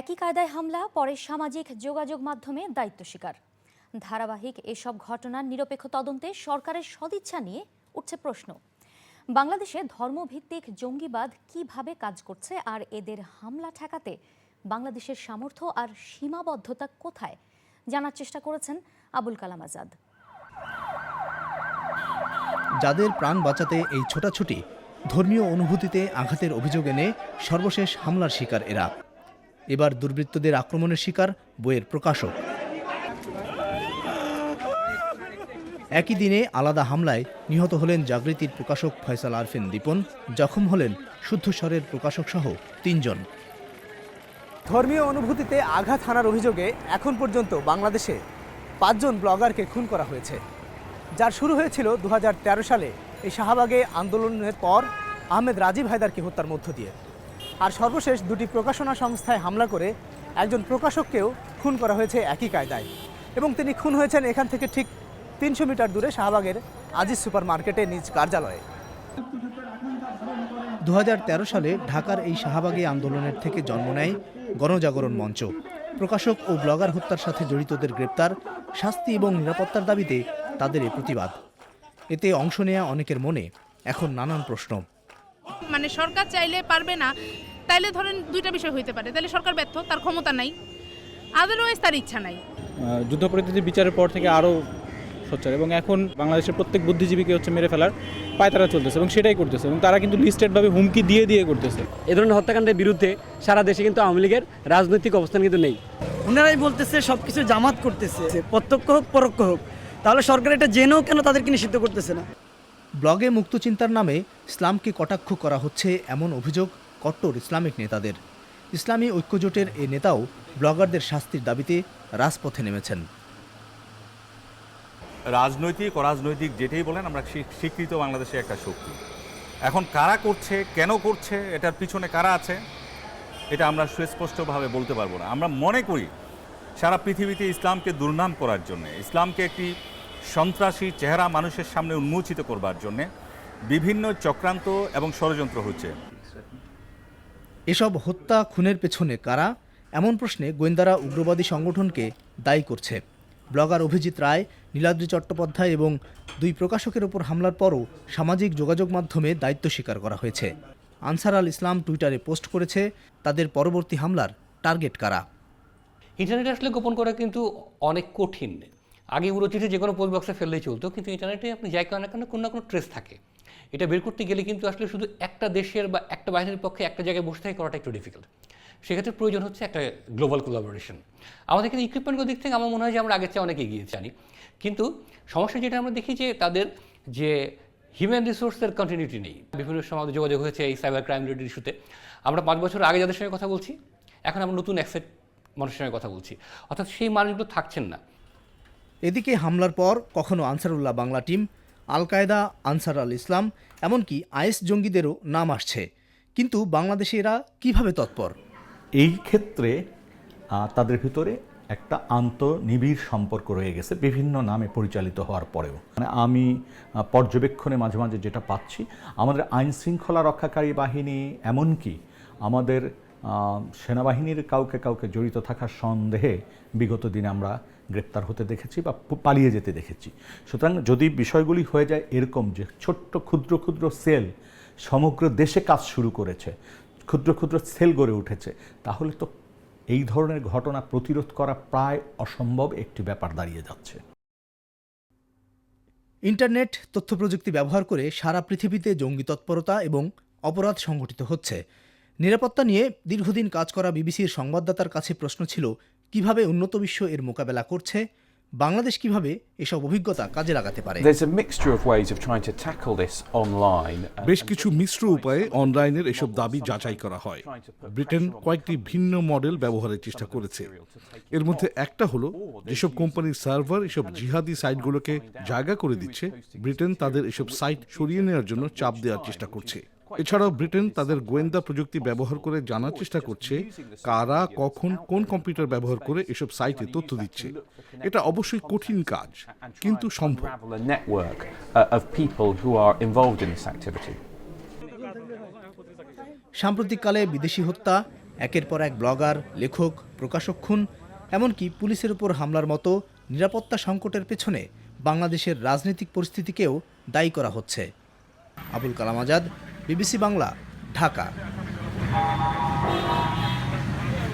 একই কায়দায় হামলা, পরে সামাজিক যোগাযোগ মাধ্যমে দায়িত্ব স্বীকার। ধারাবাহিক এসব ঘটনার নিরপেক্ষ তদন্তে সরকারের সদিচ্ছা নিয়ে উঠছে প্রশ্ন। বাংলাদেশে ধর্মভিত্তিক জঙ্গিবাদ কীভাবে কাজ করছে আর এদের হামলা ঠেকাতে বাংলাদেশের সামর্থ্য আর সীমাবদ্ধতা কোথায়? জানার চেষ্টা করেছেন আবুল কালাম আজাদ। যাদের প্রাণ বাঁচাতে এই ছোটাছুটি, ধর্মীয় অনুভূতিতে আঘাতের অভিযোগ এনে সর্বশেষ হামলার শিকার এরা। এবার দুর্বৃত্তদের আক্রমণের শিকার বইয়ের প্রকাশক। একই দিনে আলাদা হামলায় নিহত হলেন জাগৃতির প্রকাশক ফয়সাল আরফিন দীপন, জখম হলেন শুদ্ধস্বরের প্রকাশক সহ তিনজন। ধর্মীয় অনুভূতিতে আঘাত হানার অভিযোগে এখন পর্যন্ত বাংলাদেশে পাঁচজন ব্লগারকে খুন করা হয়েছে। যার শুরু হয়েছিল দু হাজার তেরো সালে এই শাহবাগে আন্দোলনের পর আহমেদ রাজীব হায়দারকে হত্যার মধ্য দিয়ে। আর সর্বশেষ দুটি প্রকাশনা সংস্থায় হামলা করে একজন প্রকাশককেও খুন করা হয়েছে একই কায়দায়। এবং তিনি খুন হয়েছেন এখান থেকে ঠিক তিনশো মিটার দূরে শাহবাগের আজিজ সুপার মার্কেটে নিজ কার্যালয়ে। দু হাজার তেরো সালে ঢাকার এই শাহবাগী আন্দোলনের থেকে জন্ম নেয় গণজাগরণ মঞ্চ। প্রকাশক ও ব্লগার হত্যার সাথে জড়িতদের গ্রেপ্তার শাস্তি এবং নিরাপত্তার দাবিতে তাদের এই প্রতিবাদ। এতে অংশ নেয়া অনেকের মনে এখন নানান প্রশ্ন। মানে সরকার চাইলে পারবে না তাইলে ধরেন দুইটা বিষয় হইতে পারে। তাহলে সরকার ব্যর্থ তার ক্ষমতা নাই। আদারওয়াইজ তার ইচ্ছা নাই। আহ, যুদ্ধপরিস্থিতি বিচারের পর থেকে আরও সোচ্চার। এবং এখন বাংলাদেশের প্রত্যেক বুদ্ধিজীবীকে হচ্ছে মেরে ফেলার পায়তারা চলতেছে এবং সেটাই করতেছে এবং তারা কিন্তু লিস্টেডভাবে হুমকি দিয়ে দিয়ে করতেছে। এ ধরনের হত্যাকাণ্ডের বিরুদ্ধে সারা দেশে কিন্তু আওয়ামী লীগের রাজনৈতিক অবস্থান কিন্তু নেই। ওনারাই বলতেছে সব কিছু জামাত করতেছে প্রত্যক্ষ হোক পরোক্ষ হোক। তাহলে সরকার এটা জেনেও কেন তাদেরকে নিষিদ্ধ করতেছে না? ব্লগে মুক্তচিন্তার নামে ইসলামকে কটাক্ষ করা হচ্ছে এমন অভিযোগ কট্টর ইসলামিক নেতাদের। ইসলামী ঐক্যজোটের এ নেতাও ব্লগারদের শাস্তির দাবিতে রাজপথে নেমেছেন। রাজনৈতিক, অরাজনৈতিক যেটাই বলেন, আমরা স্বীকৃত বাংলাদেশে একটা শক্তি। এখন কারা করছে, কেন করছে, এটার পিছনে কারা আছে, এটা আমরা সুস্পষ্টভাবে বলতে পারব না। আমরা মনে করি, সারা পৃথিবীতে ইসলামকে দুর্নাম করার জন্য, ইসলামকে একটি সন্ত্রাসী চেহারা মানুষের সামনে উন্মোচিত করবার জন্যে বিভিন্ন চক্রান্ত এবং ষড়যন্ত্র হচ্ছে। এসব হত্যা খুনের পেছনে কারা? এমন প্রশ্নে গোয়েন্দারা উগ্রবাদী সংগঠনকে দায়ী করছে। ব্লগার অভিজিৎ রায়, নীলাদ্রি চট্টোপাধ্যায় এবং দুই প্রকাশকের ওপর হামলার পরও সামাজিক যোগাযোগ মাধ্যমে দায়িত্ব স্বীকার করা হয়েছে। আনসার আল ইসলাম টুইটারে পোস্ট করেছে, তাদের পরবর্তী হামলার টার্গেট কারা? ইন্টারনেটে আসলে গোপন করা কিন্তু অনেক কঠিন। আগে উড়ো চিঠি যে কোনো পোস্ট বক্সে ফেললেই চলতো, কিন্তু ইন্টারনেটে আপনি যাই করেন কেন, কোনো না কোনো ট্রেস থাকে। এটা বের করতে গেলে কিন্তু আসলে শুধু একটা দেশের বা একটা বাহিনীর পক্ষে একটা জায়গায় বসে থেকে করাটা একটু ডিফিকাল্ট সেক্ষেত্রে প্রয়োজন হচ্ছে একটা গ্লোবাল কোলাবোরেশন আমাদের কিন্তু ইকুইপমেন্টের দিক থেকে আমার মনে হয় যে আমরা আগের চেয়ে অনেক এগিয়ে জানি কিন্তু সমস্যা যেটা আমরা দেখি যে তাদের যে হিউম্যান রিসোর্সের কন্টিনিউটি নেই। বিভিন্ন সময় যোগাযোগ হয়েছে এই সাইবার ক্রাইম রিলেটেড ইস্যুতে আমরা পাঁচ বছর আগে যাদের সঙ্গে কথা বলছি, এখন আমরা নতুন অ্যাক্সেট মানুষের সঙ্গে কথা বলছি। অর্থাৎ সেই মানুষগুলো থাকছেন না। এদিকে হামলার পর কখনো আনসারুল্লাহ বাংলা টিম আল কায়দা আনসার আল ইসলাম এমনকি আইএস জঙ্গিদেরও নাম আসছে। কিন্তু বাংলাদেশে এরা কীভাবে তৎপর? এই ক্ষেত্রে তাদের ভিতরে একটা আন্তনিবিড় সম্পর্ক রয়ে গেছে, বিভিন্ন নামে পরিচালিত হওয়ার পরেও। মানে আমি পর্যবেক্ষণে মাঝে মাঝে যেটা পাচ্ছি, আমাদের আইন শৃঙ্খলা রক্ষাকারী বাহিনী, এমনকি আমাদের সেনাবাহিনীর কাউকে কাউকে জড়িত থাকার সন্দেহে বিগত দিনে আমরা গ্রেপ্তার হতে দেখেছি বা পালিয়ে যেতে দেখেছি। সুতরাং যদি বিষয়গুলি হয়ে যায় এরকম যে ছোট্ট ক্ষুদ্র ক্ষুদ্র সেল সমগ্র দেশে কাজ শুরু করেছে, ক্ষুদ্র ক্ষুদ্র সেল গড়ে উঠেছে, তাহলে তো এই ধরনের ঘটনা প্রতিরোধ করা প্রায় অসম্ভব একটি ব্যাপার দাঁড়িয়ে যাচ্ছে। ইন্টারনেট তথ্য প্রযুক্তি ব্যবহার করে সারা পৃথিবীতে জঙ্গি তৎপরতা এবং অপরাধ সংঘটিত হচ্ছে। নিরাপত্তা নিয়ে দীর্ঘদিন কাজ করা বিবিসির সংবাদদাতার কাছে প্রশ্ন ছিল কীভাবে উন্নত বিশ্ব এর মোকাবেলা করছে? বাংলাদেশ কীভাবে এসব অভিজ্ঞতা কাজে লাগাতে পারে. বেশ কিছু মিশ্র উপায়ে অনলাইনের এসব দাবি যাচাই করা হয়। ব্রিটেন কয়েকটি ভিন্ন মডেল ব্যবহারের চেষ্টা করেছে। এর মধ্যে একটা হলো যেসব কোম্পানির সার্ভার এসব জিহাদি সাইটগুলোকে জায়গা করে দিচ্ছে ব্রিটেন তাদের এসব সাইট সরিয়ে নেওয়ার জন্য চাপ দেওয়ার চেষ্টা করছে। এছাড়াও ব্রিটেন তাদের গোয়েন্দা প্রযুক্তি ব্যবহার করে জানার চেষ্টা করছে কারা কখন কোন কম্পিউটার ব্যবহার করে এসব সাইটে তথ্য দিচ্ছে। এটা অবশ্যই কঠিন কাজ কিন্তু সম্ভব। uh. সাম্প্রতিককালে বিদেশি হত্যা একের পর এক ব্লগার লেখক প্রকাশক খুন এমনকি পুলিশের উপর হামলার মতো নিরাপত্তা সংকটের পেছনে বাংলাদেশের রাজনৈতিক পরিস্থিতিকেও দায়ী করা হচ্ছে। আবুল কালাম আজাদ বিবিসি বাংলা ঢাকা।